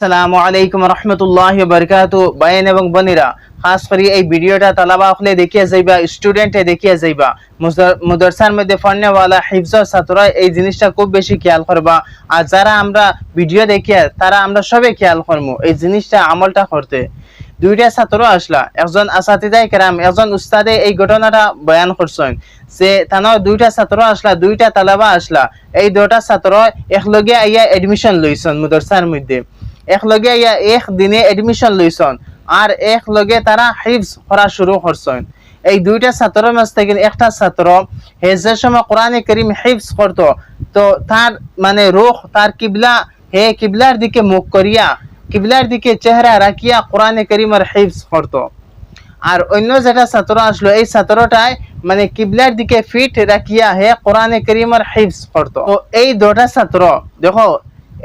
সালামু আলাইকুম রহমতুল্লাহ বরকাত বায়েন এবং বনিরা, খাস করে এই ভিডিওটা তালাবা হলে দেখিয়ে যাইবা, স্টুডেন্টে দেখিয়ে যাইবা। মুদরসার মধ্যে ফন্যওয়ালা হিফজ ছাত্ররা এই জিনিসটা খুব বেশি খেয়াল করবা। আর যারা আমরা ভিডিও দেখিয়ে, তারা আমরা সবে খেয়াল করব এই জিনিসটা আমলটা করতে। দুইটা ছাত্র আসলা, একজন আসাতিদাই কেরাম, একজন উস্তাদে এই ঘটনাটা বয়ান করছেন। যে তানোর দুইটা ছাত্র আসলা, দুইটা তালাবা আসলা। এই দুটা ছাত্র একলগে আইয়া এডমিশন লইছেন মুদরসার মধ্যে। একলগে ইয়া এক দিনে এডমিশন লইছন। আর এক লগে তারা হিফজ করা শুরু করছেন এই দুইটা ছাত্রের মাঝ থেকে একটা ছাত্র হে যে সময় কোরআনে করিম হিফজ করতো তো তার মানে রুখ তার কিবলা হে কিবলার দিকে মুখ করিয়া কিবলার দিকে চেহারা রাখিয়া কোরআনে করিমের হিফজ করতো আর অন্য যেটা ছাত্র আসলো, এই ছাত্রটাই মানে কিবলার দিকে ফিট রাখিয়া হে কোরআনে করিমের হিফজ করতো এই দুটা ছাত্র দেখো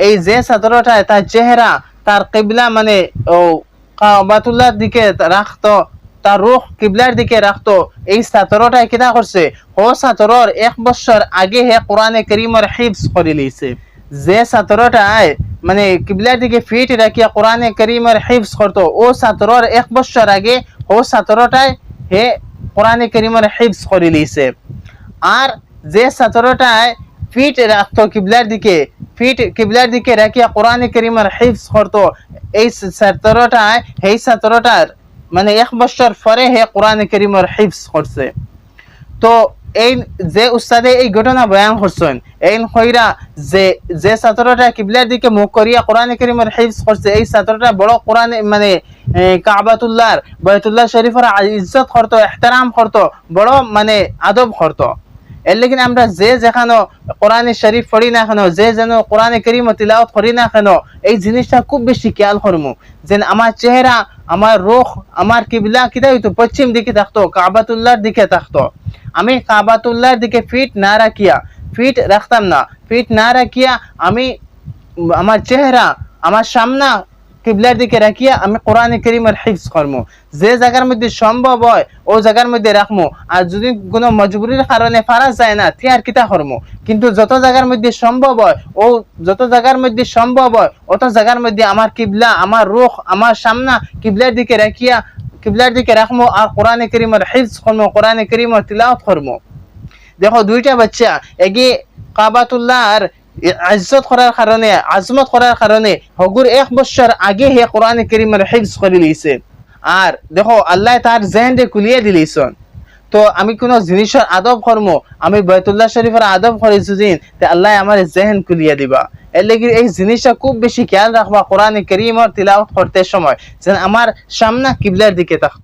এই যে ছাত্রটা, তার চেহারা, তার কিবলা মানে ও কাবাতুল্লাহর দিকে রাখতো, তার রুখ কিবলার দিকে রাখতো। এই ছাত্রটাই কিনা করছে? ও ছাত্রর এক বছর আগে হে কোরআনে করিমের হিফজ করে লিছে। যে ছাত্রটাই মানে কিবলার দিকে ফিট রাখিয়া কোরআনে করিমের হিফজ করতো, ও ছাত্রর এক বছর আগে ও ছাত্রটাই হে কোরআনে করিমের হিফজ করে লিছে। আর যে ছাত্রটায় ফিট রাখতো কিবলার দিকে ফিট কিবলার দিকে রাখিয়া কোরআনে করিমের হিফজ করতো। এই ছাত্রটায়, এই ছাত্রটার মানে এক বছর পরে হে কোরআনে করিমের হিফজ করছে। তো এই যে উস্তাদে এই ঘটনা বয়ান করছেন, এই হইরা যে যে ছাত্রটা কিবলার দিকে মুখ করিয়া কোরআনে করিমের হিফজ করছে, এই ছাত্রটা বড় কোরআনে মানে কাবাতুল্লাহর বয়তুল্লাহ শরীফের ইজ্জত করতো, এহতারাম করতো, বড় মানে আদব করতো। এর লেকিন আমরা যে যেখানো কোরআনে শরীফ পড়ি না কেন, যে যেন কোরআনে করিম তিলাওয়াত করি না কেন, এই জিনিসটা খুব বেশি খেয়াল করমু। যেন আমার চেহারা, আমার রোখ, আমার কিবলা কিতা হইতো পশ্চিম দিকে থাকতো, কাবাতুল্লাহর দিকে থাকতো। আমি কাবাতুল্লাহর দিকে ফিট না রাখিয়া ফিট রাখতাম না। ফিট না রাখিয়া আমি, আমার চেহারা, আমার সামনা কিবলার দিকে রাখিয়া আমি কোরআনে করিমের হিফজ করব যে জায়গার মধ্যে সম্ভব হয়, ও জায়গার মধ্যে রাখব আর যদি কোনো মজবুরির কারণে ফারা যায় না তিয়ার কিতা করব কিন্তু যত জায়গার মধ্যে সম্ভব হয়, ও যত জায়গার মধ্যে সম্ভব হয়, অত জায়গার মধ্যে আমার কিবলা, আমার রুখ, আমার সামনা কিবলার দিকে রাখিয়া, কিবলার দিকে রাখব আর কোরআনে করিমের হিফজ করব কোরআনে করিমের তিলাওয়াত করব দেখো, দুইটা বাচ্চা এগিয়ে কাবাতুল্লাহর ইজ্জত করার কারণে আজমত করার কারণে হগুর এক বছর আগে হে কোরআন করিমের হিফজ করে লিছে। আর দেখো, আল্লাহ তার জেহেনকে কুলিয়ে দিলিছন তো আমি কোনো জিনিসের আদব কর্ম আমি বয়তুল্লাহ শরীফের আদব করেছি দিন তে আল্লাহ আমার জেহেন কুলিয়ে দিবা। এর লেগে এই জিনিসটা খুব বেশি খেয়াল রাখবা কোরআন করিমর তিলাওয়াত করতে সময়, যেন আমার সামনা কিবলার দিকে থাকতো